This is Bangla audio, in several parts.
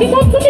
ঠিক আছে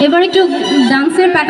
এবার একটু ডান্সের প্যাটার্ন